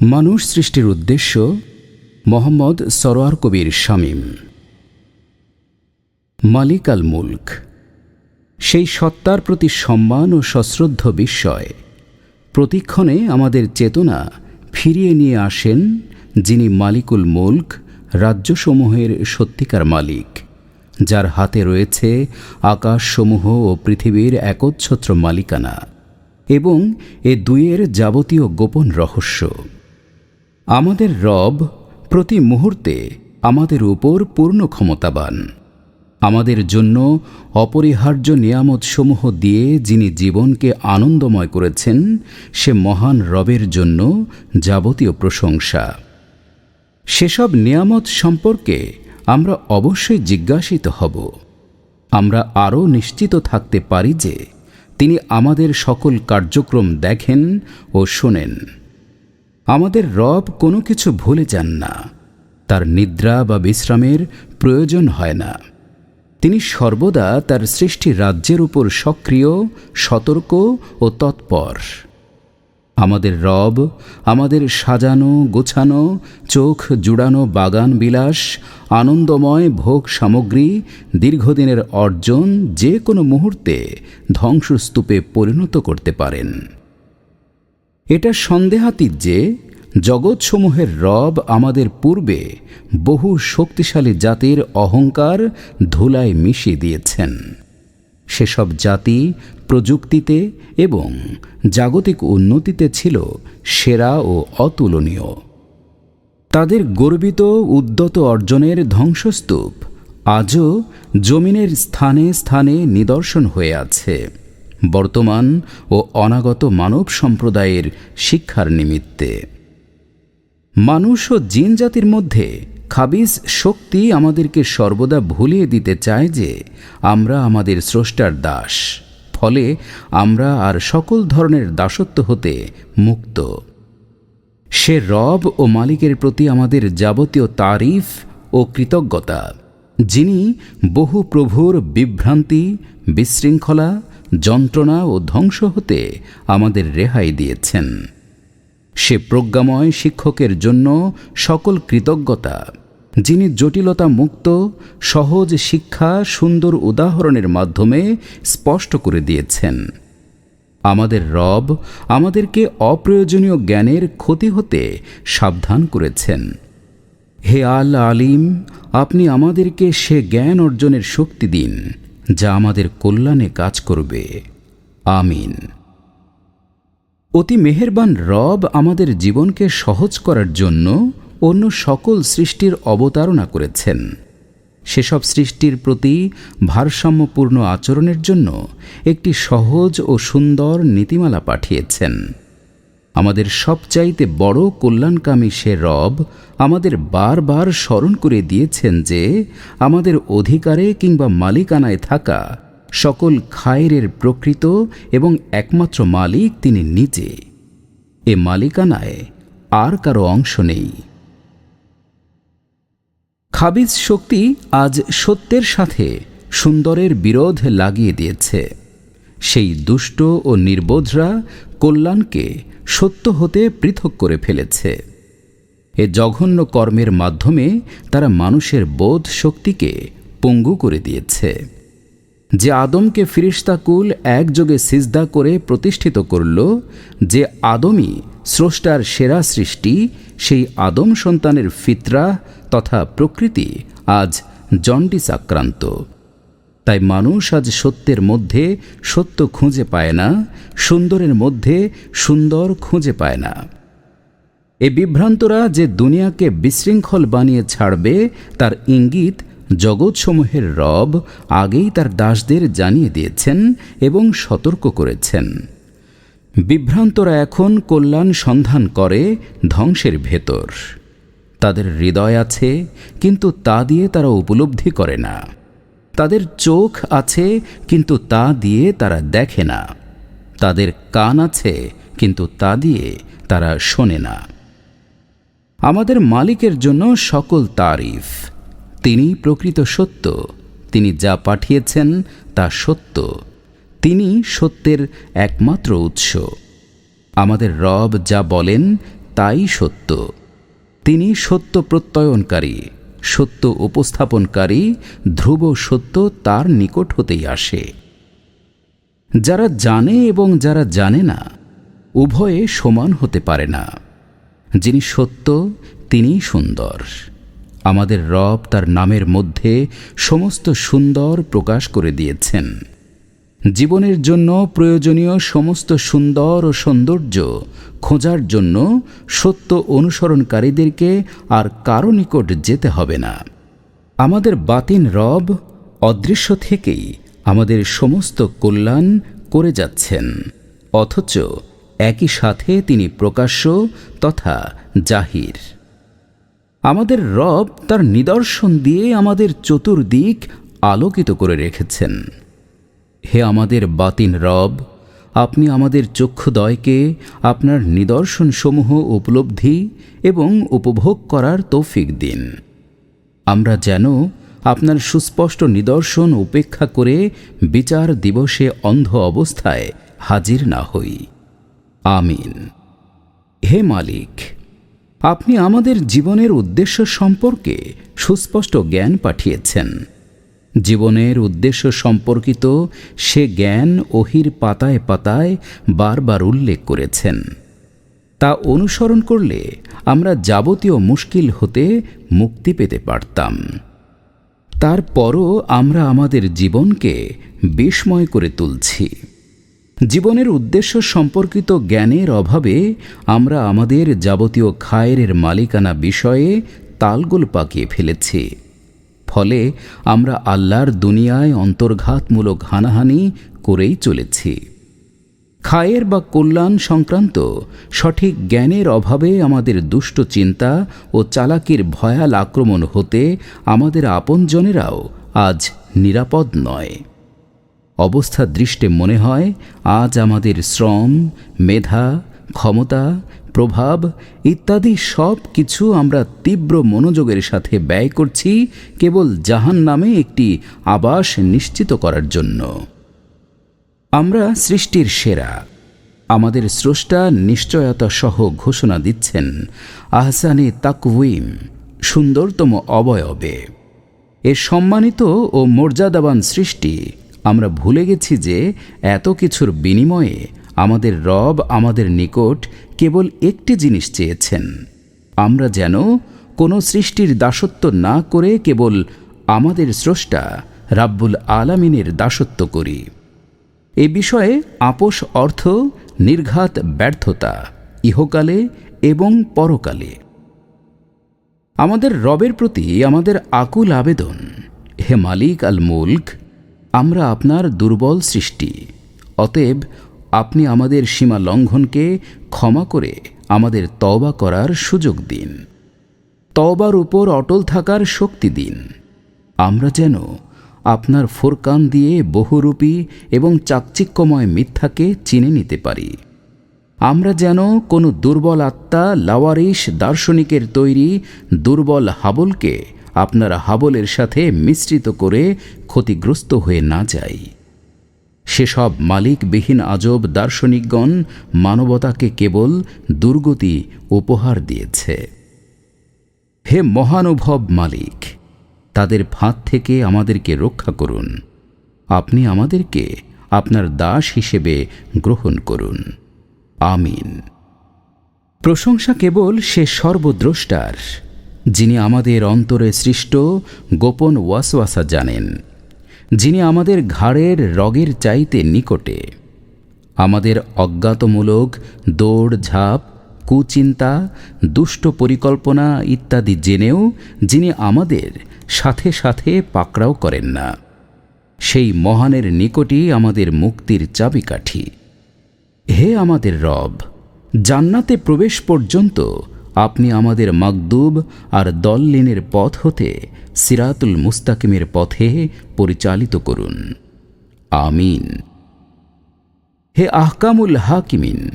মানুষ সৃষ্টির উদ্দেশ্য মোহাম্মদ সরোয়ার কবির শামীম। মালিক আল মুলক। সেই সত্তার প্রতি সম্মান ও সশ্রদ্ধ বিস্ময়, প্রতিক্ষণে আমাদের চেতনা ফিরিয়ে নিয়ে আসেন যিনি মালিকুল মুলক রাজ্যসমূহের সত্যিকার মালিক, যার হাতে রয়েছে আকাশসমূহ ও পৃথিবীর একচ্ছত্র মালিকানা এবং এ দুইয়ের যাবতীয় গোপন রহস্য। আমাদের রব প্রতি মুহূর্তে আমাদের উপর পূর্ণ ক্ষমতাবান। আমাদের জন্য অপরিহার্য নিয়ামতসমূহ দিয়ে যিনি জীবনকে আনন্দময় করেছেন, সে মহান রবের জন্য যাবতীয় প্রশংসা। সেসব নিয়ামত সম্পর্কে আমরা অবশ্যই জিজ্ঞাসিত হব। আমরা আরও নিশ্চিত থাকতে পারি যে তিনি আমাদের সকল কার্যক্রম দেখেন ও শোনেন। আমাদের রব কোনো কিছু ভুলে যান না। তার নিদ্রা বা বিশ্রামের প্রয়োজন হয় না। তিনি সর্বদা তার সৃষ্টি রাজ্যের উপর সক্রিয়, সতর্ক ও তৎপর। আমাদের রব, আমাদের সাজানো, গোছানো, চোখ জুড়ানো বাগান বিলাস, আনন্দময় ভোগ সামগ্রী, দীর্ঘদিনের অর্জন যে কোনো মুহূর্তে ধ্বংসস্তূপে পরিণত করতে পারেন। এটা সন্দেহাতীত যে জগৎসমূহের রব আমাদের পূর্বে বহু শক্তিশালী জাতির অহংকার ধুলায় মিশিয়ে দিয়েছেন। সেসব জাতি প্রযুক্তিতে এবং জাগতিক উন্নতিতে ছিল সেরা ও অতুলনীয়। তাদের গর্বিত উদ্যত অর্জনের ধ্বংসস্তূপ আজও জমিনের স্থানে স্থানে নিদর্শন হয়ে আছে। বর্তমান ও অনাগত মানব সম্প্রদায়ের শিক্ষার নিমিত্তে। মানুষ ও জিন জাতির মধ্যে খাবিজ শক্তি আমাদেরকে সর্বদা ভুলিয়ে দিতে চায় যে আমরা আমাদের স্রষ্টার দাস। ফলে আমরা আর সকল ধরনের দাসত্ব হতে মুক্ত। সে রব ও মালিকের প্রতি আমাদের যাবতীয় তারিফ ও কৃতজ্ঞতা, যিনি বহু প্রভুর বিভ্রান্তি, বিশৃঙ্খলা, যন্ত্রণা ও ধ্বংস হতে আমাদের রেহাই দিয়েছেন। সে প্রজ্ঞাময় শিক্ষকের জন্য সকল কৃতজ্ঞতা। যিনি জটিলতা মুক্ত, সহজ শিক্ষা, সুন্দর উদাহরণের মাধ্যমে স্পষ্ট করে দিয়েছেন। আমাদের রব আমাদেরকে অপ্রয়োজনীয় জ্ঞানের ক্ষতি হতে সাবধান করেছেন। হে আল আলিম, আপনি আমাদেরকে সে জ্ঞান অর্জনের শক্তি দিন, যা আমাদের কল্যাণে কাজ করবে। আমিন। অতি মেহেরবান রব আমাদের জীবনকে সহজ করার জন্য অন্য সকল সৃষ্টির অবতারণা করেছেন। সেসব সৃষ্টির প্রতি ভারসাম্যপূর্ণ আচরণের জন্য একটি সহজ ও সুন্দর নীতিমালা পাঠিয়েছেন। আমাদের সবচাইতে বড় কল্যাণকামী সে রব আমাদের বারবার স্মরণ করে দিয়েছেন যে আমাদের অধিকারে কিংবা মালিকানায় থাকা সকল খায়ের প্রকৃত এবং একমাত্র মালিক তিনি নিজে। এ মালিকানায় আর কারও অংশ নেই। খাবিজ শক্তি আজ সত্যের সাথে সুন্দরের বিরোধ লাগিয়ে দিয়েছে। সেই দুষ্ট ও নির্বোধরা কল্যাণকে সত্য হতে পৃথক করে ফেলেছে। এ জঘন্য কর্মের মাধ্যমে তারা মানুষের বোধ শক্তিকে পঙ্গু করে দিয়েছে। যে আদমকে ফিরিস্তাকুল একযোগে সিজদা করে প্রতিষ্ঠিত করল, যে আদমই স্রষ্টার সেরা সৃষ্টি, সেই আদম সন্তানের ফিতরা তথা প্রকৃতি আজ জন্ডিস আক্রান্ত তাই মানুষ আজ সত্যের মধ্যে সত্য খুঁজে পায় না, সুন্দরের মধ্যে সুন্দর খুঁজে পায় না। এ বিভ্রান্তরা যে দুনিয়াকে বিশৃঙ্খল বানিয়ে ছাড়বে, তার ইঙ্গিত জগৎসমূহের রব আগেই তার দাসদের জানিয়ে দিয়েছেন এবং সতর্ক করেছেন। বিভ্রান্তরা এখন কল্যাণ সন্ধান করে ধ্বংসের ভেতর। তাদের হৃদয় আছে, কিন্তু তা দিয়ে তারা উপলব্ধি করে না। তাদের চোখ আছে, কিন্তু তা দিয়ে তারা দেখে না। তাদের কান আছে, কিন্তু তা দিয়ে তারা শোনে না। আমাদের মালিকের জন্য সকল তারিফ। তিনি প্রকৃত সত্য। তিনি যা পাঠিয়েছেন, তা সত্য। তিনি সত্যের একমাত্র উৎস। আমাদের রব যা বলেন, তাই সত্য। তিনি সত্য প্রত্যয়নকারী, সত্য উপস্থাপনকারী, ধ্রুব সত্য তার নিকট হতেই আসে। যারা জানে এবং যারা জানে না, উভয়ে সমান হতে পারে না। যিনি সত্য তিনি সুন্দর। আমাদের রব তার নামের মধ্যে সমস্ত সুন্দর প্রকাশ করে দিয়েছেন। জীবনের জন্য প্রয়োজনীয় সমস্ত সুন্দর ও সৌন্দর্য খোঁজার জন্য সত্য অনুসরণকারীদেরকে আর কারও নিকট যেতে হবে না। আমাদের বাতিন রব অদৃশ্য থেকেই আমাদের সমস্ত কল্যাণ করে যাচ্ছেন, অথচ একই সাথে তিনি প্রকাশ্য তথা জাহির। আমাদের রব তার নিদর্শন দিয়ে আমাদের চতুর্দিক আলোকিত করে রেখেছেন। হে আমাদের বাতিন রব, আপনি আমাদের চক্ষুদয়কে আপনার নিদর্শনসমূহ উপলব্ধি এবং উপভোগ করার তৌফিক দিন। আমরা যেন আপনার সুস্পষ্ট নিদর্শন উপেক্ষা করে বিচার দিবসে অন্ধ অবস্থায় হাজির না হই। আমিন। হে মালিক আপনি আমাদের জীবনের উদ্দেশ্য সম্পর্কে সুস্পষ্ট জ্ঞান পাঠিয়েছেন। জীবনের উদ্দেশ্য সম্পর্কিত সে জ্ঞান ওহির পাতায় পাতায় বারবার উল্লেখ করেছেন। তা অনুসরণ করলে আমরা যাবতীয় মুশকিল হতে মুক্তি পেতে পারতাম। তারপরও আমরা আমাদের জীবনকে বিস্ময় করে তুলছি। জীবনের উদ্দেশ্য সম্পর্কিত জ্ঞানের অভাবে আমরা আমাদের যাবতীয় খায়ের মালিকানা বিষয়ে তালগোল পাকিয়ে ফেলেছি। ফলে আমরা আল্লাহর দুনিয়ায় অন্তর্ঘাতমূলক হানাহানি করেই চলেছি। খায়ের বা কল্যাণ সংক্রান্ত সঠিক জ্ঞানের অভাবে আমাদের দুষ্ট চিন্তা ও চালাকির ভয়াল আক্রমণ হতে আমাদের আপনজনেরাও আজ নিরাপদ নয়। অবস্থা দৃষ্টে মনে হয়, আজ আমাদের শ্রম, মেধা, ক্ষমতা, প্রভাব ইত্যাদি সব কিছু আমরা তীব্র মনোযোগের সাথে ব্যয় করছি কেবল জাহান নামে একটি আবাস নিশ্চিত করার জন্য। আমরা সৃষ্টির সেরা। আমাদের স্রষ্টা নিশ্চয়তা সহ ঘোষণা দিচ্ছেন, আহসানে তাকউইম সুন্দরতম অবয়বে। এ সম্মানিত ও মর্যাদাবান সৃষ্টি আমরা ভুলে গেছি যে এত কিছুর বিনিময়ে আমাদের রব আমাদের নিকট কেবল একটি জিনিস চেয়েছেন। আমরা যেন কোনো সৃষ্টির দাসত্ব না করে কেবল আমাদের স্রষ্টা রাব্বুল আলামিনের দাসত্ব করি। এ বিষয়ে আপোষ অর্থ, নির্ঘাত ব্যর্থতা ইহকালে এবং পরকালে। আমাদের রবের প্রতি আমাদের আকুল আবেদন, হে মালিক আল মুল্ক আমরা আপনার দুর্বল সৃষ্টি। অতএব আপনি আমাদের সীমা লঙ্ঘনকে ক্ষমা করে আমাদের তওবা করার সুযোগ দিন। তওবার উপর অটল থাকার শক্তি দিন। আমরা যেন আপনার ফোরকান দিয়ে বহুরূপী এবং চাকচিক্যময় মিথ্যাকে চিনে নিতে পারি। আমরা যেন কোনো দুর্বল আত্মা লাওয়ারিস দার্শনিকের তৈরি দুর্বল হাবলকে আপনার হাবলের সাথে মিশ্রিত করে ক্ষতিগ্রস্ত হয়ে না যাই সেসব মালিকবিহীন আজব দার্শনিকগণ মানবতাকে কেবল দুর্গতি উপহার দিয়েছে। হে মহানুভব মালিক, তাদের ফাঁদ থেকে আমাদেরকে রক্ষা করুন। আপনি আমাদেরকে আপনার দাস হিসেবে গ্রহণ করুন। আমিন। প্রশংসা কেবল সে সর্বদ্রষ্টার। যিনি আমাদের অন্তরে সৃষ্ট, গোপন ওয়াসওয়াসা জানেন। যিনি আমাদের ঘাড়ের রগের চাইতে নিকটে। আমাদের অজ্ঞাতমূলক, দৌড়, ঝাঁপ, কুচিন্তা, দুষ্ট পরিকল্পনা ইত্যাদি জেনেও যিনি আমাদের সাথে সাথে পাকড়াও করেন না। সেই মহানের নিকটই আমাদের মুক্তির চাবিকাঠি। হে আমাদের রব, জান্নাতে প্রবেশ পর্যন্ত আপনি আমাদের মাকদুব আর দল্লিনের পথ হতে সিরাতুল মুস্তাকিমের পথে পরিচালিত করুন। আমিন। হে আহকামুল হাকিমিন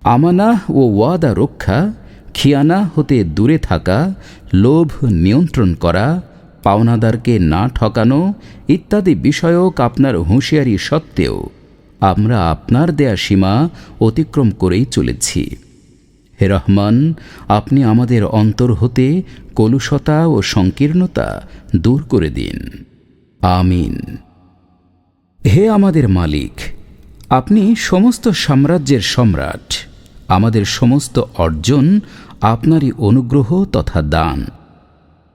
আমানা ও ওয়াদা রক্ষা, খিয়ানা হতে দূরে থাকা, লোভ নিয়ন্ত্রণ করা, পাওনাদারকে না ঠকানো ইত্যাদি বিষয়ক আপনার হুঁশিয়ারি সত্ত্বেও আমরা আপনার দেয়া সীমা অতিক্রম করেই চলেছি। হে রহমান, আপনি আমাদের অন্তর হতে কলুষতা ও সংকীর্ণতা দূর করে দিন। আমিন। হে আমাদের মালিক, আপনি সমস্ত সাম্রাজ্যের সম্রাট। আমাদের সমস্ত অর্জন আপনারই অনুগ্রহ তথা দান।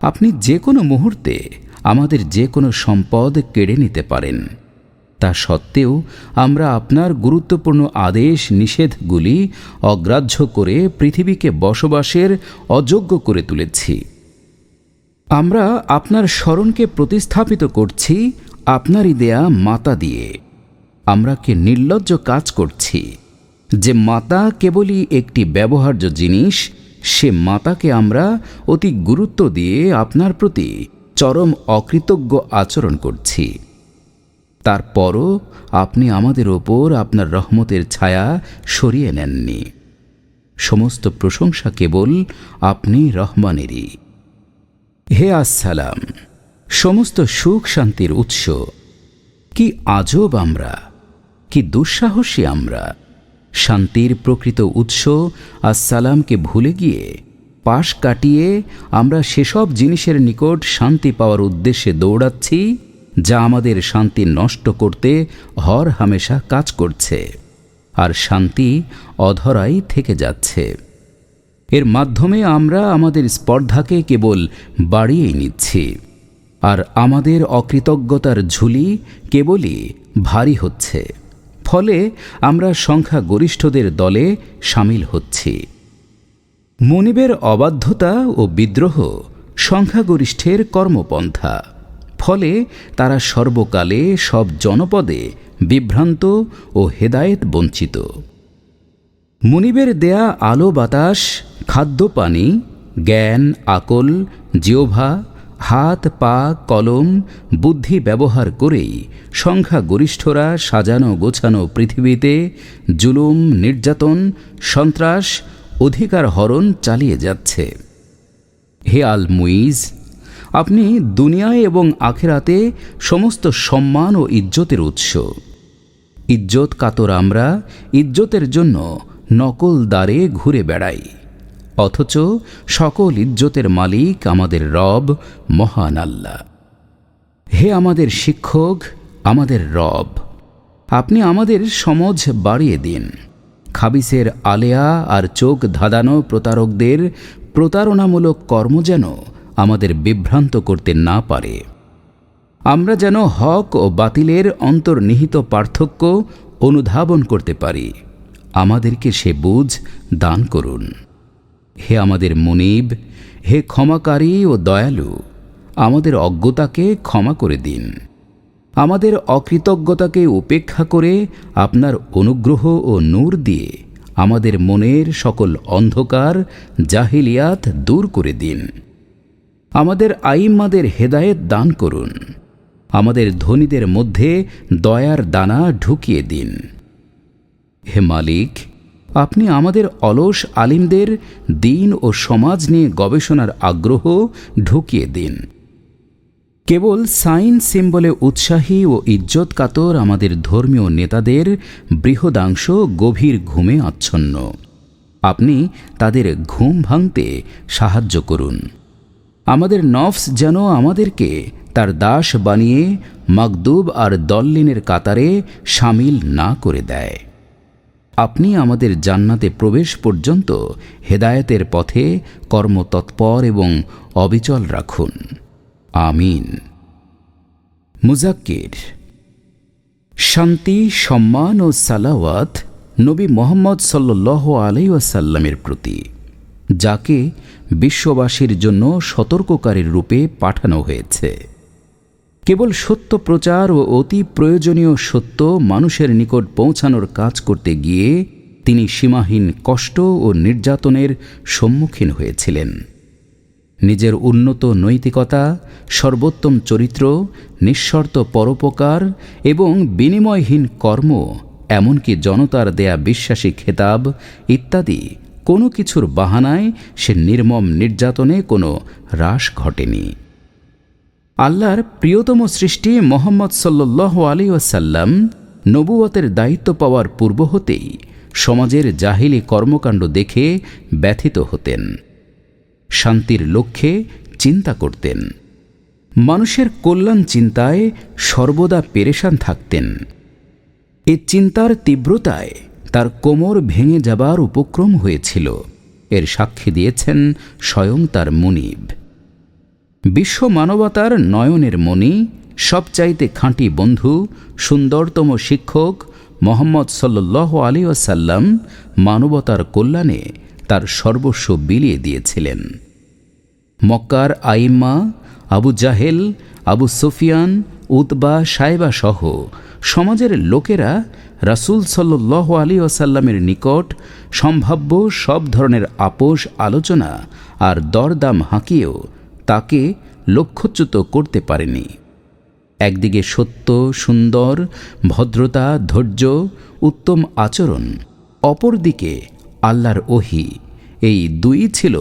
আপনি যে কোনো মুহূর্তে আমাদের যে কোনো সম্পদ কেড়ে নিতে পারেন। তা সত্ত্বেও আমরা আপনার গুরুত্বপূর্ণ আদেশ, নিষেধগুলি অগ্রাহ্য করে পৃথিবীকে বসবাসের অযোগ্য করে তুলেছি। আমরা আপনার স্মরণকে প্রতিস্থাপিত করছি, আপনারই দেয়া মাতা দিয়ে। আমরা কি নির্লজ্জ কাজ করছি। যে মাতা কেবলই একটি ব্যবহার্য জিনিস, সে মাতাকে আমরা অতি গুরুত্ব দিয়ে আপনার প্রতি চরম অকৃতজ্ঞ আচরণ করছি। তারপরও আপনি আমাদের ওপর আপনার রহমতের ছায়া সরিয়ে নেননি। সমস্ত প্রশংসা কেবল আপনি রহমানেরই। হে আসসালাম, সমস্ত সুখ শান্তির উৎস, কি আজব আমরা, কি দুঃসাহসী আমরা। শান্তির প্রকৃত উৎস আসসালামকে ভুলে গিয়ে পাশ কাটিয়ে আমরা সেসব জিনিসের নিকট শান্তি পাওয়ার উদ্দেশ্যে দৌড়াচ্ছি যা আমাদের শান্তি নষ্ট করতে হর হামেশা কাজ করছে, আর শান্তি অধরাই থেকে যাচ্ছে। এর মাধ্যমে আমরা আমাদের স্পর্ধাকে কেবল বাড়িয়ে নিচ্ছি, আর আমাদের অকৃতজ্ঞতার ঝুলি কেবলই ভারী হচ্ছে। ফলে আমরা সংখ্যাগরিষ্ঠদের দলে সামিল হচ্ছি। মনিবের অবাধ্যতা ও বিদ্রোহ সংখ্যাগরিষ্ঠের কর্মপন্থা। ফলে তারা সর্বকালে সব জনপদে বিভ্রান্ত ও হেদায়েত বঞ্চিত। মুনিবের দেয়া আলো বাতাস, খাদ্য পানি, জ্ঞান, আকল জিওভা হাত, পা, কলম, বুদ্ধি ব্যবহার করেই সংখ্যাগরিষ্ঠরা সাজানো গোছানো পৃথিবীতে জুলুম, নির্যাতন, সন্ত্রাস অধিকার হরণ চালিয়ে যাচ্ছে। হে আল মুইজ আপনি দুনিয়ায় এবং আখেরাতে সমস্ত সম্মান ও ইজ্জতের উৎস। ইজ্জত কাতর আমরা ইজ্জতের জন্য নকল দ্বারে ঘুরে বেড়াই। অথচ সকল ইজ্জতের মালিক আমাদের রব, মহান আল্লাহ। হে আমাদের শিক্ষক, আমাদের রব, আপনি আমাদের সমঝ বাড়িয়ে দিন। খাবিসের আলেয়া আর চোখ ধাঁধানো প্রতারকদের প্রতারণামূলক কর্ম যেন আমাদের বিভ্রান্ত করতে না পারে। আমরা যেন হক ও বাতিলের অন্তর্নিহিত পার্থক্য অনুধাবন করতে পারি। আমাদেরকে সে বুঝ দান করুন। হে আমাদের মনিব, হে ক্ষমাকারী ও দয়ালু, আমাদের অজ্ঞতাকে ক্ষমা করে দিন। আমাদের অকৃতজ্ঞতাকে উপেক্ষা করে আপনার অনুগ্রহ ও নূর দিয়ে আমাদের মনের সকল অন্ধকার জাহিলিয়াত দূর করে দিন। আমাদের আইম্মাদের হেদায়েত দান করুন। আমাদের ধনীদের মধ্যে দয়ার দানা ঢুকিয়ে দিন। হে মালিক, আপনি আমাদের অলস আলিমদের দিন ও সমাজ নিয়ে গবেষণার আগ্রহ ঢুকিয়ে দিন। কেবল সাইন সিম্বলে উৎসাহী ও ইজ্জত কাতর আমাদের ধর্মীয় নেতাদের বৃহদাংশ গভীর ঘুমে আচ্ছন্ন। আপনি তাদের ঘুম ভাঙতে সাহায্য করুন। আমাদের নফস যেন আমাদেরকে তার দাস বানিয়ে মাকদুব আর দল্লিনের কাতারে সামিল না করে দেয়। আপনি আমাদের জান্নাতে প্রবেশ পর্যন্ত হেদায়েতের পথে কর্মতৎপর এবং অবিচল রাখুন। আমিন। মুজাক্কির। শান্তি, সম্মান ও সালাওয়াত নবী মোহাম্মদ সাল্লাহ আলাইসাল্লামের প্রতি। যাকে বিশ্ববাসীর জন্য সতর্ককারীর রূপে পাঠানো হয়েছে। কেবল সত্য প্রচার ও অতি প্রয়োজনীয় সত্য মানুষের নিকট পৌঁছানোর কাজ করতে গিয়ে তিনি সীমাহীন কষ্ট ও নির্যাতনের সম্মুখীন হয়েছিলেন। নিজের উন্নত নৈতিকতা, সর্বোত্তম চরিত্র, নিঃশর্ত পরোপকার এবং বিনিময়হীন কর্ম, এমনকি জনতার দেয়া বিশ্বাসী খেতাব ইত্যাদি কোনো কিছুর বাহানায় সে নির্মম নির্যাতনে কোনো হ্রাস ঘটেনি। আল্লাহর প্রিয়তম সৃষ্টি মোহাম্মদ সাল্লাহ আলী ওয়াসাল্লাম নবুয়তের দায়িত্ব পাওয়ার পূর্ব হতেই সমাজের জাহিলি কর্মকাণ্ড দেখে ব্যথিত হতেন। শান্তির লক্ষ্যে চিন্তা করতেন। মানুষের কল্যাণ চিন্তায় সর্বদা পেরেশান থাকতেন। এ চিন্তার তীব্রতায় তার কোমর ভেঙে যাবার উপক্রম হয়েছিল। এর সাক্ষী দিয়েছেন স্বয়ং তার মুনিব। বিশ্ব মানবতার নয়নের মণি, সবচাইতে খাঁটি বন্ধু, সুন্দরতম শিক্ষক মোহাম্মদ সাল্লাহ আলী আসাল্লাম মানবতার কল্যাণে তার সর্বস্ব বিলিয়ে দিয়েছিলেন। মক্কার আইম্মা আবু জাহেল, আবু সুফিয়ান, উতবা সাহেবা সহ সমাজের লোকেরা রাসুল সাল্লাহ আলী ওসাল্লামের নিকট সম্ভাব্য সব ধরনের আপোষ, আলোচনা আর দরদাম হাঁকিয়েও তাকে লক্ষ্যচ্যুত করতে পারেনি। একদিকে সত্য, সুন্দর, ভদ্রতা, ধৈর্য, উত্তম আচরণ, অপরদিকে আল্লাহর ওহি, এই দুই ছিল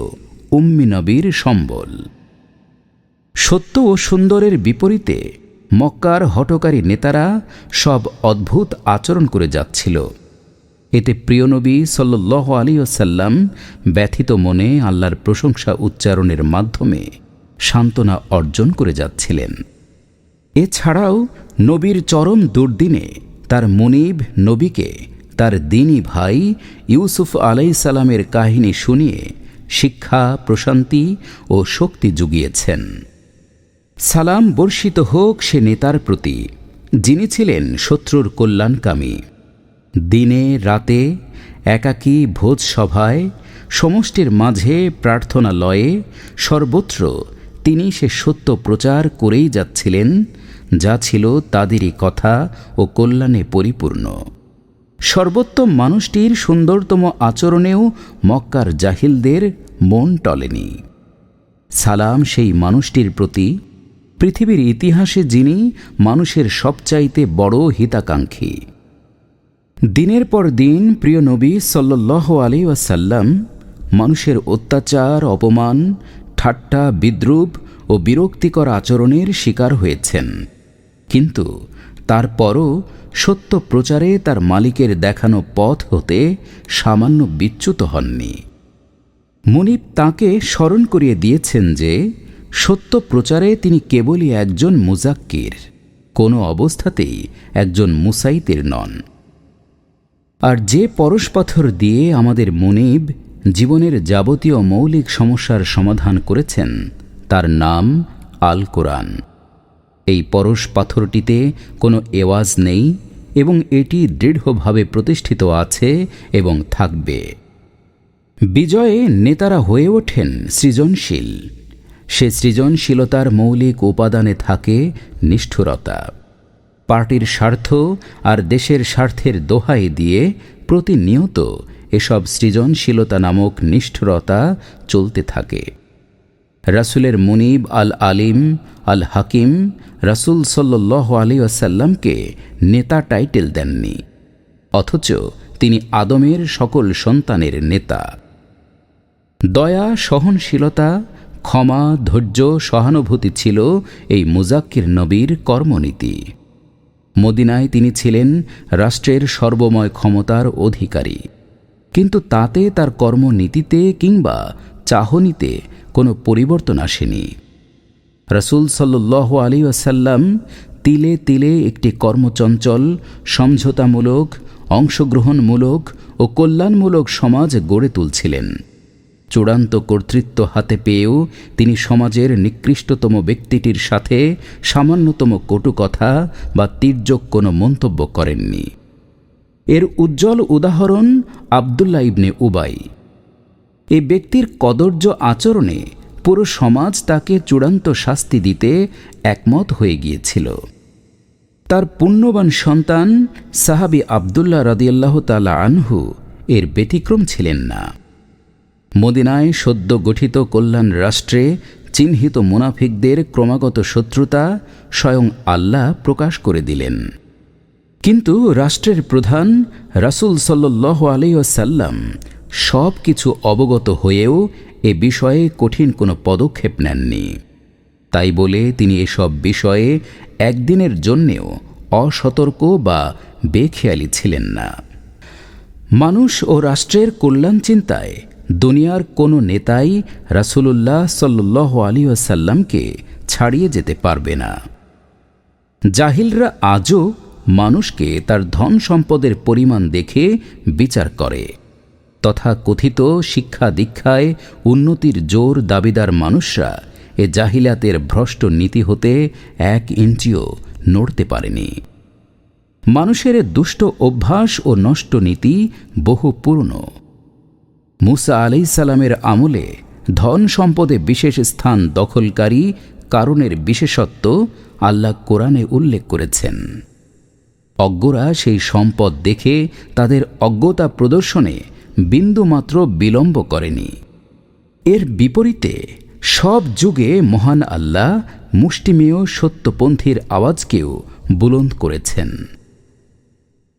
উম্মি নবীর সম্বল। সত্য ও সুন্দরের বিপরীতে মক্কার হটকারী নেতারা সব অদ্ভুত আচরণ করে যাচ্ছিল। এতে প্রিয় নবী সাল্লাহ আলী ওসাল্লাম ব্যথিত মনে আল্লাহর প্রশংসা উচ্চারণের মাধ্যমে সান্ত্বনা অর্জন করে যাচ্ছিলেন। এছাড়াও নবীর চরম দুর্দিনে তার মনিব নবীকে তার দিনী ভাই ইউসুফ আলাই সালামের কাহিনী শুনিয়ে শিক্ষা, প্রশান্তি ও শক্তি জুগিয়েছেন সালাম বর্ষিত হোক সে নেতার প্রতি, যিনি ছিলেন শত্রুর কল্যাণকামী। দিনে, রাতে, একাকী ভোজ সভায় সমষ্টির মাঝে প্রার্থনালয়ে সর্বত্র তিনি সে সত্য প্রচার করেই যাচ্ছিলেন, যা ছিল তাদেরই কথা ও কল্যাণে পরিপূর্ণ। সর্বোত্তম মানুষটির সুন্দরতম আচরণেও মক্কার জাহিলদের মন টলেনি। সালাম সেই মানুষটির প্রতি পৃথিবীর ইতিহাসে যিনি মানুষের সবচাইতে বড় হিতাকাঙ্ক্ষী। দিনের পর দিন প্রিয় নবী সাল্লাহ আলী ওয়াসাল্লাম মানুষের অত্যাচার, অপমান, ঠাট্টা, বিদ্রুপ ও বিরক্তিকর আচরণের শিকার হয়েছেন। কিন্তু তারপরও সত্য প্রচারে তার মালিকের দেখানো পথ হতে সামান্য বিচ্যুত হননি। মুনিব তাকে স্মরণ করিয়ে দিয়েছেন যে সত্য প্রচারে তিনি কেবলই একজন মুজাক্কির। কোনো অবস্থাতেই একজন মুসাইতের নন। আর যে পরশপাথর দিয়ে আমাদের মুনিব জীবনের যাবতীয় মৌলিক সমস্যার সমাধান করেছেন, তার নাম আল কোরআন এই পরশ পাথরটিতে কোনো এওয়াজ নেই এবং এটি দৃঢ়ভাবে প্রতিষ্ঠিত আছে এবং থাকবে। বিজয়ে নেতারা হয়ে ওঠেন সৃজনশীল। সে সৃজনশীলতার মৌলিক উপাদানে থাকে নিষ্ঠুরতা। পার্টির স্বার্থ আর দেশের স্বার্থের দোহাই দিয়ে প্রতিনিয়ত এসব সৃজনশীলতা নামক নিষ্ঠুরতা চলতে থাকে। রাসুলের মুনিব আল আলিম আল হাকিম রাসুল সাল্লাহ আলী আসাল্লামকে নেতা টাইটেল দেননি, অথচ তিনি আদমের সকল সন্তানের নেতা। দয়া, সহনশীলতা ক্ষমা, ধৈর্য, সহানুভূতি ছিল এই মুজাক্কির নবীর কর্মনীতি। মদিনায় তিনি ছিলেন রাষ্ট্রের সর্বময় ক্ষমতার অধিকারী। কিন্তু তাতে তার কর্মনীতিতে কিংবা চাহনিতে কোনো পরিবর্তন আসেনি। রসুল সাল্লাহ আলী আসাল্লাম তিলে তিলে একটি কর্মচঞ্চল, সমঝোতামূলক, অংশগ্রহণমূলক ও কল্যাণমূলক সমাজ গড়ে তুলছিলেন। চূড়ান্ত কর্তৃত্ব হাতে পেয়েও তিনি সমাজের নিকৃষ্টতম ব্যক্তিটির সাথে সামান্যতম কটু কথা বা তীর্যক কোনো মন্তব্য করেননি। এর উজ্জ্বল উদাহরণ আবদুল্লা ইবনে উবাই। এই ব্যক্তির কদর্য আচরণে পুরো সমাজ তাকে চূড়ান্ত শাস্তি দিতে একমত হয়ে গিয়েছিল। তার পুণ্যবান সন্তান সাহাবি আবদুল্লাহ রদিয়াল্লাহ তালা আনহু এর ব্যতিক্রম ছিলেন না। মদিনায় সদ্য গঠিত কল্যাণ রাষ্ট্রে চিহ্নিত মুনাফিকদের ক্রমাগত শত্রুতা স্বয়ং আল্লাহ প্রকাশ করে দিলেন। কিন্তু রাষ্ট্রের প্রধান রাসুল সাল্লাহ আলাইসাল্লাম সব কিছু অবগত হয়েও এ বিষয়ে কঠিন কোনো পদক্ষেপ নেননি। তাই বলে তিনি এসব বিষয়ে একদিনের জন্যেও অসতর্ক বা বেখেয়ালি ছিলেন না। মানুষ ও রাষ্ট্রের কল্যাণ চিন্তায় দুনিয়ার কোনো নেতাই রাসূলুল্লাহ সাল্লাহ আলী আসাল্লামকে ছাড়িয়ে যেতে পারবে না। জাহিলরা আজও মানুষকে তার ধন সম্পদের পরিমাণ দেখে বিচার করে, তথা কথিত শিক্ষা দীক্ষায় উন্নতির জোর দাবিদার মানুষরা এ জাহিলাতের ভ্রষ্ট নীতি হতে এক ইঞ্চিও নড়তে পারেনি। মানুষের দুষ্ট অভ্যাস ও নষ্ট নীতি বহু পুরনো। মুসা আলাই সালামের আমলে ধন সম্পদে বিশেষ স্থান দখলকারী কারণের বিশেষত্ব আল্লাহ কোরআনে উল্লেখ করেছেন। অজ্ঞরা সেই সম্পদ দেখে তাদের অজ্ঞতা প্রদর্শনে বিন্দুমাত্র বিলম্ব করেনি। এর বিপরীতে সব যুগে মহান আল্লাহ মুষ্টিমেয় সত্যপন্থীর আওয়াজকেও বুলন্দ করেছেন।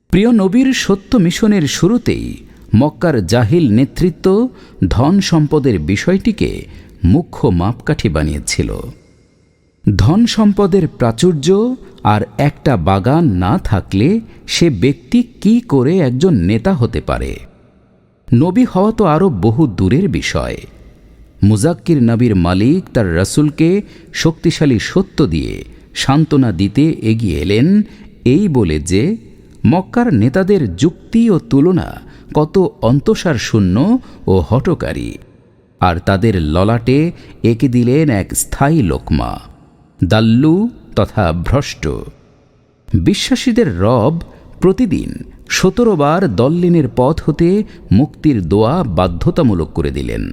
প্রিয় নবীর সত্য মিশনের শুরুতেই মক্কার জাহিল নেতৃত্ব ধন সম্পদের বিষয়টিকে মুখ্য মাপকাঠি বানিয়েছিল। ধন সম্পদের প্রাচুর্য আর একটা বাগান না থাকলে সে ব্যক্তি কি করে একজন নেতা হতে পারে? নবী হওয়া তো আরও বহু দূরের বিষয়। মুজাক্কির নবীর মালিক তার রসুলকে শক্তিশালী সত্য দিয়ে সান্ত্বনা দিতে এগিয়ে এলেন, এই বলে যে, মক্কার নেতাদের যুক্তি ও তুলনা কত অন্তসার শূন্য ও হটকারী আর তাদের ললাটে এঁকে দিলেন এক স্থায়ী লোকমা, দাল্লু তথা ভ্রষ্ট। বিশ্বাসীদের রব প্রতিদিন সতেরো বার দল্লিনের পথ হতে মুক্তির দোয়া বাধ্যতামূলক করে দিলেন।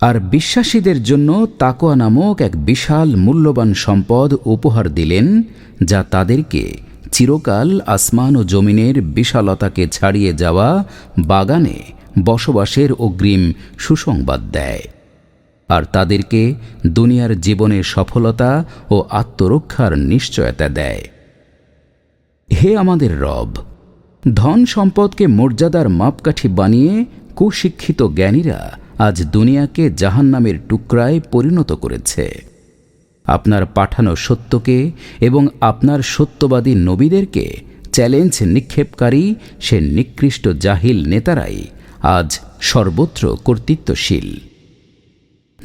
আর বিশ্বাসীদের জন্য তাকোয়া নামক এক বিশাল মূল্যবান সম্পদ উপহার দিলেন, যা তাদেরকে চিরকাল আসমান ও জমিনের বিশালতাকে ছাড়িয়ে যাওয়া বাগানে বসবাসের অগ্রিম সুসংবাদ দেয়। আর তাদেরকে দুনিয়ার জীবনের সফলতা ও আত্মরক্ষার নিশ্চয়তা দেয়। হে আমাদের রব, ধন সম্পদকে মর্যাদার মাপকাঠি বানিয়ে কুশিক্ষিত জ্ঞানীরা আজ দুনিয়াকে জাহান্নামের টুকরায় পরিণত করেছে। আপনার পাঠানো সত্যকে এবং আপনার সত্যবাদী নবীদেরকে চ্যালেঞ্জ নিক্ষেপকারী, সে নিকৃষ্ট জাহিল নেতারাই আজ সর্বত্র কর্তৃত্বশীল।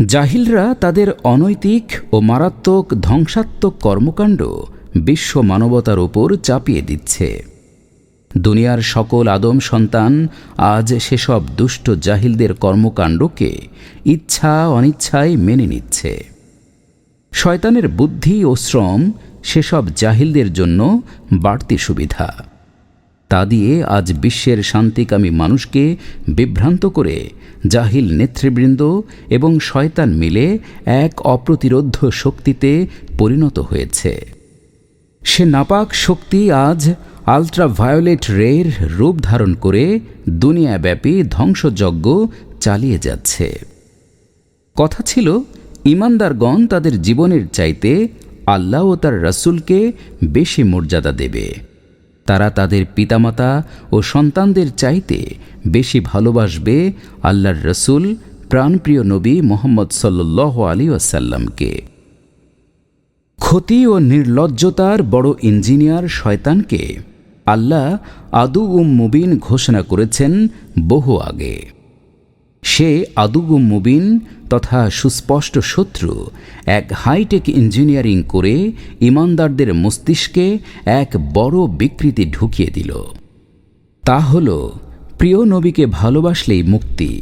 জাহিলরা তাদের অনৈতিক ও মারাত্মক ধ্বংসাত্মক কর্মকাণ্ড বিশ্ব মানবতার ওপর চাপিয়ে দিচ্ছে। দুনিয়ার সকল আদম সন্তান আজ সেসব দুষ্ট জাহিলদের কর্মকাণ্ডকে ইচ্ছা অনিচ্ছায় মেনে নিচ্ছে। শয়তানের বুদ্ধি ও শ্রম সেসব জাহিলদের জন্য বাড়তি সুবিধা। তা দিয়ে আজ বিশ্বের শান্তিকামী মানুষকে বিভ্রান্ত করে জাহিল নেতৃবৃন্দ এবং শয়তান মিলে এক অপ্রতিরোধ্য শক্তিতে পরিণত হয়েছে। সে নাপাক শক্তি আজ আলট্রাভায়োলেট রের রূপ ধারণ করে দুনিয়াব্যাপী ধ্বংসযজ্ঞ চালিয়ে যাচ্ছে। কথা ছিল ইমানদারগণ তাদের জীবনের চাইতে আল্লাহ ও তার রসুলকে বেশি মর্যাদা দেবে। তারা তাদের পিতামাতা ও সন্তানদের চাইতে বেশি ভালোবাসবে আল্লাহর রসুল, প্রাণপ্রিয় নবী মোহাম্মদ সাল্লাহ আলী আসাল্লামকে ক্ষতি ও নির্লজ্জতার বড় ইঞ্জিনিয়ার শয়তানকে আল্লাহ আদু উম মুবিন ঘোষণা করেছেন বহু আগে। সে আদুগুম মুবিন তথা সুস্পষ্ট শত্রু, এক হাইটেক ইঞ্জিনিয়ারিং করে ইমানদারদের মস্তিষ্কে এক বড় বিকৃতি ঢুকিয়ে দিল। তা হল, প্রিয় নবীকে ভালোবাসলেই মুক্তি,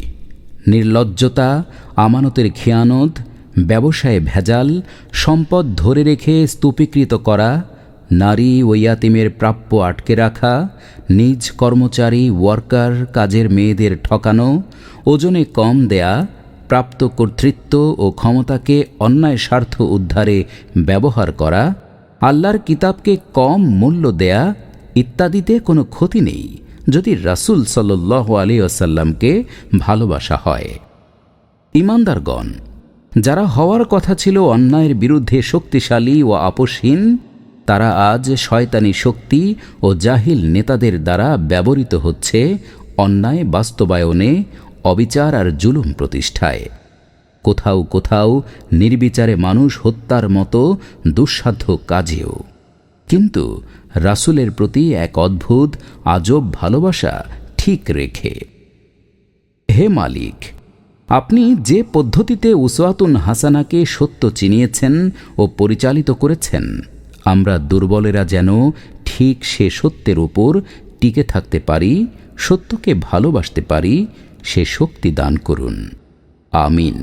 নির্লজ্জতা, আমানতের খেয়ানত, ব্যবসায় ভেজাল, সম্পদ ধরে রেখে স্তূপীকৃত করা নারী ও ইয়াতিমের প্রাপ্য আটকে রাখা, নিজ কর্মচারী, ওয়ার্কার, কাজের মেয়েদের ঠকানো, ওজনে কম দেয়া, প্রাপ্ত কর্তৃত্ব ও ক্ষমতাকে অন্যায় স্বার্থ উদ্ধারে ব্যবহার করা, আল্লাহর কিতাবকে কম মূল্য দেয়া ইত্যাদিতে কোনো ক্ষতি নেই, যদি রাসুল সাল্লাহ আলী আসাল্লামকে ভালোবাসা হয়। ইমানদারগণ, যারা হওয়ার কথা ছিল অন্যায়ের বিরুদ্ধে শক্তিশালী ও আপসহীন তারা আজ শয়তানি শক্তি ও জাহিল নেতাদের দ্বারা ব্যবহৃত হচ্ছে অন্যায় বাস্তবায়নে, অবিচার আর জুলুম প্রতিষ্ঠায়। কোথাও কোথাও নির্বিচারে মানুষ হত্যার মতো দুঃসাধ্য কাজেও। কিন্তু রাসুলের প্রতি এক অদ্ভুত, আজব ভালোবাসা ঠিক রেখে। হে মালিক, আপনি যে পদ্ধতিতে উসওয়াতুন হাসানাকে সত্য চিনিয়েছেন ও পরিচালিত করেছেন আমরা দুর্বলেরা যেন ঠিক সে সত্যের উপর টিকে থাকতে পারি, সত্যকে ভালোবাসতে পারি, সে শক্তি দান করুন। আমিন।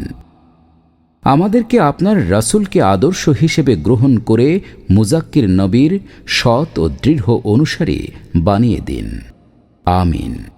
আমাদেরকে আপনার রাসূলকে আদর্শ হিসেবে গ্রহণ করে মুজাক্কির নবীর সৎ ও দৃঢ় অনুসারী বানিয়ে দিন। আমিন।